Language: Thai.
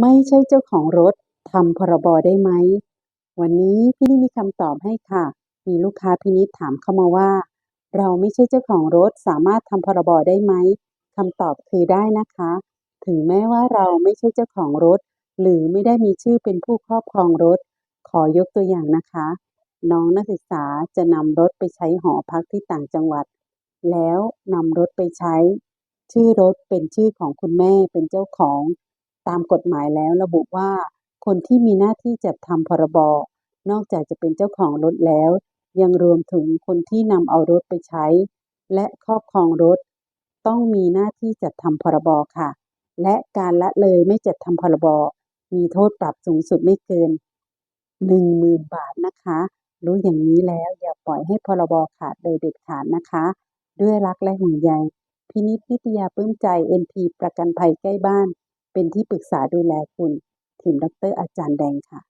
ไม่ใช่เจ้าของรถทำพรบได้ไหม วันนี้พี่นิดมีคำตอบให้ค่ะ มีลูกค้าพี่นิดถามเข้ามาว่า เราไม่ใช่เจ้าของรถสามารถทำพรบได้ไหมคำตอบคือได้นะคะ ถึงแม้ว่าเราไม่ใช่เจ้าของรถ หรือไม่ได้มีชื่อเป็นผู้ครอบครองรถ ขอยกตัวอย่างนะคะ น้องนักศึกษาจะนำรถไปใช้หอพักที่ต่างจังหวัด แล้วนำรถไปใช้ ชื่อรถเป็นชื่อของคุณแม่เป็นเจ้าของ ตามกฎหมายแล้วระบุว่า คนที่มีหน้าที่จัดทำพรบนอกจากจะเป็นเจ้าของรถแล้ว ยังรวมถึงคนที่นำเอารถไปใช้ และครอบครองรถ ต้องมีหน้าที่จัดทำพรบค่ะ และการละเลยไม่จัดทำพรบมีโทษปรับสูงสุดไม่เกิน10,000บาทนะคะ รู้อย่างนี้แล้วอย่าปล่อยให้พรบขาดโดยเด็ดขาดนะคะ ด้วยรักและห่วงใยพินิจนิตยาปลื้มใจ NP ประกันภัยใกล้บ้าน เป็นที่ปรึกษาดูแลคุณทีมดรอาจารย์แดงค่ะ